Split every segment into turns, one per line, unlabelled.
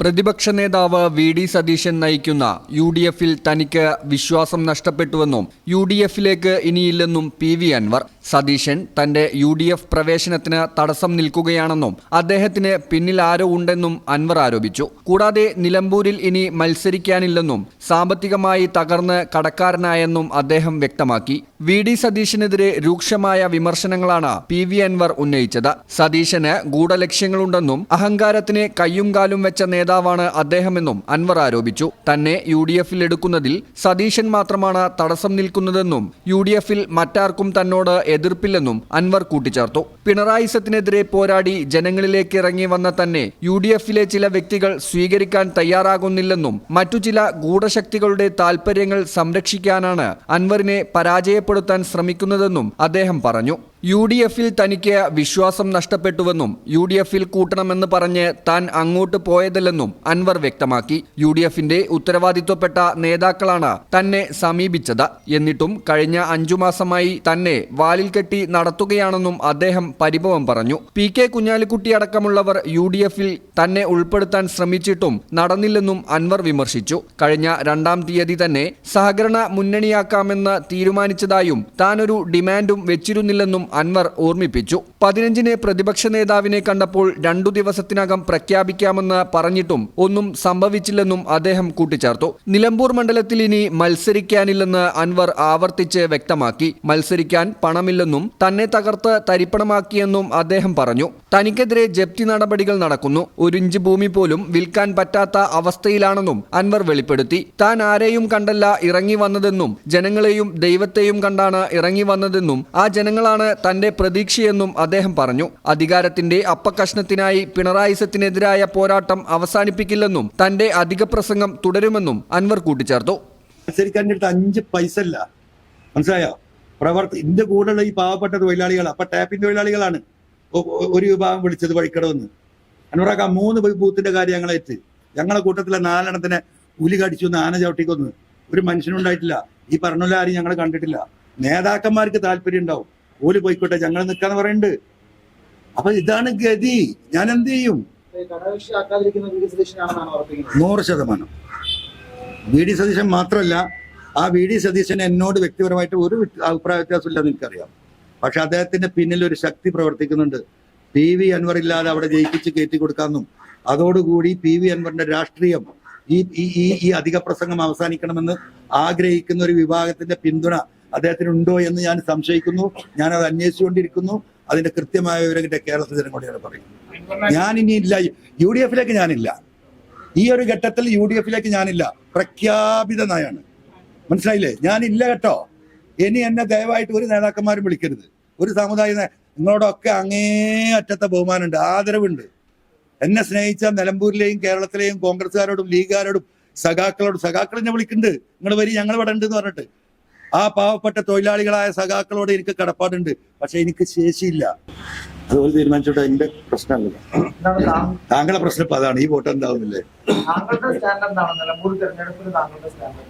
പ്രതിപക്ഷ നേതാവ് V D Satheesan നയിക്കുന്ന യു ഡി എഫിൽ തനിക്ക് വിശ്വാസം നഷ്ടപ്പെട്ടുവെന്നും യു ഡി എഫിലേക്ക് ഇനിയില്ലെന്നും പി വി അൻവർ. സതീശൻ തന്റെ യു ഡി എഫ് പ്രവേശനത്തിന് തടസ്സം നിൽക്കുകയാണെന്നും അദ്ദേഹത്തിന് പിന്നിൽ ആരോ ഉണ്ടെന്നും അൻവർ ആരോപിച്ചു. കൂടാതെ നിലമ്പൂരിൽ ഇനി മത്സരിക്കാനില്ലെന്നും സാമ്പത്തികമായി തകർന്ന് കടക്കാരനായെന്നും അദ്ദേഹം വ്യക്തമാക്കി. വി ഡി സതീശനെതിരെ രൂക്ഷമായ വിമർശനങ്ങളാണ് പി വി അൻവർ ഉന്നയിച്ചത്. സതീശന് ഗൂഢലക്ഷ്യങ്ങളുണ്ടെന്നും അഹങ്കാരത്തിന് കയ്യും കാലും വെച്ച നേതാവാണ് അദ്ദേഹമെന്നും അൻവർ ആരോപിച്ചു. തന്നെ യു ഡി എഫിൽ എടുക്കുന്നതിൽ സതീശൻ മാത്രമാണ് തടസ്സം നിൽക്കുന്നതെന്നും യു ഡി എഫിൽ മറ്റാർക്കും തന്നോട് എതിർപ്പില്ലെന്നും അൻവർ കൂട്ടിച്ചേർത്തു. പിണറായിസത്തിനെതിരെ പോരാടി ജനങ്ങളിലേക്ക് ഇറങ്ങി വന്ന തന്നെ യു ഡി എഫിലെ ചില വ്യക്തികൾ സ്വീകരിക്കാൻ തയ്യാറാകുന്നില്ലെന്നും മറ്റു ചില ഗൂഢശക്തികളുടെ താൽപര്യങ്ങൾ സംരക്ഷിക്കാനാണ് അൻവറിനെ പരാജയപ്പെടുത്താൻ ശ്രമിക്കുന്നതെന്നും അദ്ദേഹം പറഞ്ഞു യു ഡി എഫിൽ തനിക്ക് വിശ്വാസം നഷ്ടപ്പെട്ടുവെന്നും യു ഡി എഫിൽ കൂട്ടണമെന്ന് പറഞ്ഞ് താൻ അങ്ങോട്ട് പോയതല്ലെന്നും അൻവർ വ്യക്തമാക്കി. യു ഡി എഫിന്റെ ഉത്തരവാദിത്വപ്പെട്ട നേതാക്കളാണ് തന്നെ സമീപിച്ചത്. എന്നിട്ടും കഴിഞ്ഞ അഞ്ചു മാസമായി തന്നെ വാലിൽ കെട്ടി നടത്തുകയാണെന്നും അദ്ദേഹം പരിഭവം പറഞ്ഞു. പി കെ കുഞ്ഞാലിക്കുട്ടി അടക്കമുള്ളവർ യു ഡി എഫിൽ തന്നെ ഉൾപ്പെടുത്താൻ ശ്രമിച്ചിട്ടും നടന്നില്ലെന്നും അൻവർ വിമർശിച്ചു. കഴിഞ്ഞ രണ്ടാം തീയതി തന്നെ സഹകരണ മുന്നണിയാക്കാമെന്ന് തീരുമാനിച്ചതായും താനൊരു ഡിമാൻഡും വെച്ചിരുന്നില്ലെന്നും അൻവർ ഓർമ്മിപ്പിച്ചു. പതിനഞ്ചിന് പ്രതിപക്ഷ നേതാവിനെ കണ്ടപ്പോൾ രണ്ടു ദിവസത്തിനകം പ്രഖ്യാപിക്കാമെന്ന് പറഞ്ഞിട്ടും ഒന്നും സംഭവിച്ചില്ലെന്നും അദ്ദേഹം കൂട്ടിച്ചേർത്തു. നിലമ്പൂർ മണ്ഡലത്തിൽ ഇനി മത്സരിക്കാനില്ലെന്ന് അൻവർ ആവർത്തിച്ച് വ്യക്തമാക്കി. മത്സരിക്കാൻ പണമില്ലെന്നും തന്നെ തകർത്ത് തരിപ്പണമാക്കിയെന്നും അദ്ദേഹം പറഞ്ഞു. തനിക്കെതിരെ ജപ്തി നടപടികൾ നടക്കുന്നു. ഒരു ഇഞ്ച് ഭൂമി പോലും വിൽക്കാൻ പറ്റാത്ത അവസ്ഥയിലാണെന്നും അൻവർ വെളിപ്പെടുത്തി. താൻ ആരെയും കണ്ടല്ല ഇറങ്ങി വന്നതെന്നും ജനങ്ങളെയും ദൈവത്തെയും കണ്ടാണ് ഇറങ്ങി വന്നതെന്നും ആ ജനങ്ങളാണ് തന്റെ പ്രതീക്ഷയെന്നും അദ്ദേഹം പറഞ്ഞു. അധികാരത്തിന്റെ അപ്പകഷ്ണത്തിനായി പിണറായിസത്തിനെതിരായ പോരാട്ടം അവസാനിപ്പിക്കില്ലെന്നും തന്റെ അധിക പ്രസംഗം തുടരുമെന്നും അൻവർ കൂട്ടിച്ചേർത്തു.
അഞ്ച് പൈസ ഇല്ല മനസ്സിലായോ? പ്രവർത്തി ഇതിന്റെ കൂടെയുള്ള ഈ പാവപ്പെട്ട തൊഴിലാളികൾ അപ്പൊ ടാപ്പിന്റെ തൊഴിലാളികളാണ് ഒരു വിഭാഗം വിളിച്ചത് വഴിക്കടവെന്ന്. അനുറാക്ക മൂന്ന് ബൂത്തിന്റെ കാര്യം ഞങ്ങളേറ്റ് ഞങ്ങളെ കൂട്ടത്തിലെ നാലെണ്ണത്തിനെ ഉലി കടിച്ചു ആന ചവിട്ടിക്കൊന്ന്. ഒരു മനുഷ്യനുണ്ടായിട്ടില്ല ഈ പറഞ്ഞുള്ള ആരും ഞങ്ങൾ കണ്ടിട്ടില്ല. നേതാക്കന്മാർക്ക് താല്പര്യം ഉണ്ടാവും. ഓൽ പോയിക്കോട്ടെ ഞങ്ങൾ നിൽക്കാന്ന് പറയുന്നുണ്ട് അപ്പൊ ഇതാണ് ഗതി. ഞാൻ എന്ത് ചെയ്യും? നൂറ് ശതമാനം. വി ഡി സതീശൻ മാത്രമല്ല ആ വി ഡി സതീശൻ എന്നോട് വ്യക്തിപരമായിട്ട് ഒരു അഭിപ്രായ വ്യത്യാസമില്ലെന്ന് എനിക്കറിയാം. പക്ഷെ അദ്ദേഹത്തിന്റെ പിന്നിൽ ഒരു ശക്തി പ്രവർത്തിക്കുന്നുണ്ട്. പി വി അൻവർ ഇല്ലാതെ അവിടെ ജയിപ്പിച്ച് കയറ്റി കൊടുക്കാമെന്നും അതോടുകൂടി പി വി അൻവറിന്റെ രാഷ്ട്രീയം ഈ ഈ ഈ അധിക പ്രസംഗം അവസാനിക്കണമെന്ന് ആഗ്രഹിക്കുന്ന ഒരു വിഭാഗത്തിന്റെ പിന്തുണ അദ്ദേഹത്തിനുണ്ടോ എന്ന് ഞാൻ സംശയിക്കുന്നു. ഞാൻ അത് അന്വേഷിച്ചുകൊണ്ടിരിക്കുന്നു. അതിന്റെ കൃത്യമായ വിവരങ്ങളുടെ കേരളത്തിൽ ജനങ്ങളോട് ഞാൻ പറയും. ഞാൻ ഇനി ഇല്ല യു ഡി എഫിലേക്ക് ഞാനില്ല. ഈ ഒരു ഘട്ടത്തിൽ യു ഡി എഫിലേക്ക് ഞാനില്ല. പ്രഖ്യാപിത നയാണ് മനസ്സിലായില്ലേ? ഞാനില്ല കേട്ടോ. ഇനി എന്നെ ദയവായിട്ട് ഒരു നേതാക്കന്മാരും വിളിക്കരുത്. ഒരു സമുദായ നിങ്ങളോടൊക്കെ അങ്ങേ അറ്റത്തെ ബഹുമാനമുണ്ട്. ആദരവുണ്ട്. എന്നെ സ്നേഹിച്ച നിലമ്പൂരിലെയും കേരളത്തിലെയും കോൺഗ്രസ്സുകാരോടും ലീഗുകാരോടും സഖാക്കളോടും സഖാക്കൾ എന്നെ വിളിക്കുന്നുണ്ട്. നിങ്ങൾ വരി ഞങ്ങൾ ഇവിടെ ഉണ്ട് എന്ന് പറഞ്ഞിട്ട്. ആ പാവപ്പെട്ട തൊഴിലാളികളായ സഖാക്കളോട് എനിക്ക് കടപ്പാടുണ്ട്. പക്ഷെ എനിക്ക് ശേഷിയില്ല. അതുപോലെ തീരുമാനിച്ചോട്ടെ എന്റെ പ്രശ്നമല്ല.
താങ്കളെ
താങ്കളുടെ പ്രശ്നം ഇപ്പൊ അതാണ്. ഈ വോട്ട് എന്താവുന്നില്ലേ?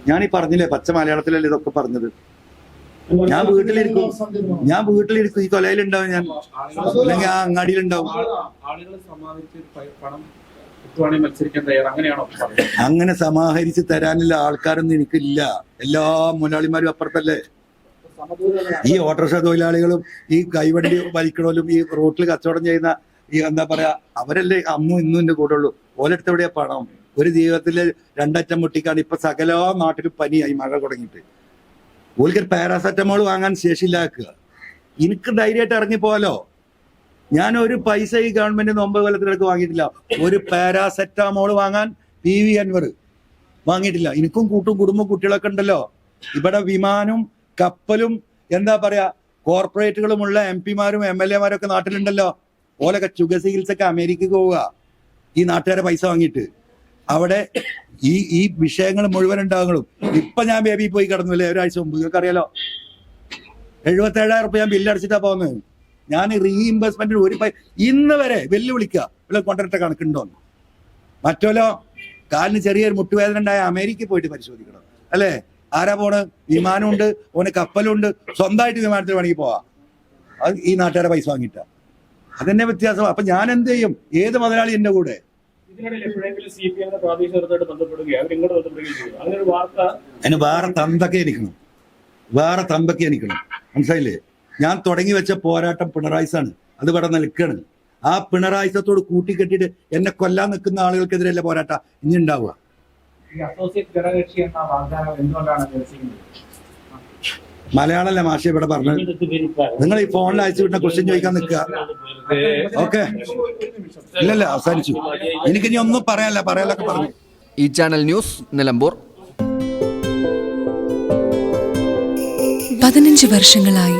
ഞാൻ ഈ പറഞ്ഞില്ലേ പച്ച മലയാളത്തിലല്ലേ ഇതൊക്കെ പറഞ്ഞത്? ഞാൻ വീട്ടിലിരിക്കും. ഞാൻ വീട്ടിലിരിക്കും. ഈ കൊലയിലുണ്ടാവും ഞാൻ. അല്ലെങ്കിൽ ആ അങ്ങാടിയിലുണ്ടാവും.
ആളുകൾ പണം അങ്ങനെയാണോ
അങ്ങനെ സമാഹരിച്ച് തരാനുള്ള ആൾക്കാരൊന്നും എനിക്കില്ല. എല്ലാ മുതലാളിമാരും അപ്പുറത്തല്ലേ? ഈ ഓട്ടോറിക്ഷ തൊഴിലാളികളും ഈ കൈവണ്ടി വലിക്കണോലും ഈ റോട്ടിൽ കച്ചവടം ചെയ്യുന്ന ഈ എന്താ പറയാ അവരല്ലേ അന്നും ഇന്നും എന്റെ കൂടെ ഉള്ളൂ. ഓലെടുത്ത് എവിടെയാ പണം? ഒരു ജീവിതത്തിൽ രണ്ടറ്റം മുട്ടിക്കാണ് ഇപ്പൊ സകല നാട്ടിലും പനിയായി മഴ തുടങ്ങിയിട്ട്. ഓലിക്കൊരു പാരാസെറ്റമോൾ വാങ്ങാൻ ശേഷിയില്ലാക്കുക എനിക്ക് ധൈര്യമായിട്ട് ഇറങ്ങിപ്പോവാലോ? ഞാൻ ഒരു പൈസ ഈ ഗവൺമെന്റ് ഒമ്പത് കൊല്ലത്തിനിടക്ക് വാങ്ങിയിട്ടില്ല. ഒരു പാരാസെറ്റാമോൾ വാങ്ങാൻ പി വി അൻവർ വാങ്ങിയിട്ടില്ല. എനിക്കും കൂട്ടും കുടുംബ കുട്ടികളൊക്കെ ഉണ്ടല്ലോ. ഇവിടെ വിമാനവും കപ്പലും എന്താ പറയാ കോർപ്പറേറ്റുകളുമുള്ള എം പിമാരും എം എൽ എമാരും ഒക്കെ നാട്ടിലുണ്ടല്ലോ. ഓലൊക്കെ ചുഗ ചികിത്സക്ക് അമേരിക്കക്ക് പോവുക. ഈ നാട്ടുകാരെ പൈസ വാങ്ങിയിട്ട്. അവിടെ ഈ ഈ വിഷയങ്ങൾ മുഴുവൻ ഉണ്ടാകും. ഇപ്പൊ ഞാൻ ബേബി പോയി കിടന്നു അല്ലേ? ഒരാഴ്ച മുമ്പ്. നിങ്ങൾക്ക് അറിയാലോ എഴുപത്തി ഏഴായിരം റുപ്യ ഞാൻ ബില്ല് അടിച്ചിട്ടാ പോകുന്നത് ഞാൻ റീഇംബേഴ്സ്മെന്റിന് ഒരു ഇന്ന് വരെ വെല്ലുവിളിക്കുക. ഇവിടെ കൊണ്ടിട്ട കണക്കുണ്ടോ മറ്റോലോ കാലിന് ചെറിയൊരു മുട്ടുവേദന ഉണ്ടായ അമേരിക്കയിൽ പോയിട്ട് പരിശോധിക്കണം. അല്ലേ? ആരാ പോണ്? വിമാനമുണ്ട് ഓന് കപ്പലുണ്ട് സ്വന്തമായിട്ട് വിമാനത്തിൽ വേണമെങ്കിൽ പോവാം. അത് ഈ നാട്ടുകാരെ പൈസ വാങ്ങിയിട്ട. അതന്നെ വ്യത്യാസം. അപ്പൊ ഞാൻ എന്ത് ചെയ്യും? ഏത് മുതലാളി എന്റെ കൂടെ? അതിന് വേറെ തന്തൊക്കെ എനിക്കണം. വേറെ തമ്പൊക്കെ എനിക്കണം. മനസ്സിലായില്ലേ? ഞാൻ തുടങ്ങി വെച്ച പോരാട്ടം പിണറായിസാണ്. അത് ഇവിടെ നിൽക്കാണ്. ആ പിണറായിസത്തോട് കൂട്ടിക്കെട്ടിയിട്ട് എന്നെ കൊല്ലാൻ നിൽക്കുന്ന ആളുകൾക്കെതിരെയല്ല പോരാട്ടം? ഇനി ഉണ്ടാവുക
ഈ അസോസിയേറ്റ് ഘടകകക്ഷി എന്ന വാഗ്ദാനം എന്തുകൊണ്ടാണ് നിരസിക്കുന്നത്
മലയാളമല്ല മാഷ ഇവിടെ പറഞ്ഞു നിങ്ങൾ ഈ ഫോണിൽ അയച്ചു വിട്ട ക്വസ്റ്റ്യൻ ചോദിക്കാൻ നിൽക്കുക. ഓക്കെ. ഇല്ലല്ല അവസാനിച്ചു. എനിക്ക് ഇനി ഒന്നും പറയാനല്ല. പറയാനൊക്കെ പറഞ്ഞു.
ഈ ചാനൽ ന്യൂസ് നിലമ്പൂർ.
പതിനഞ്ച് വർഷങ്ങളായി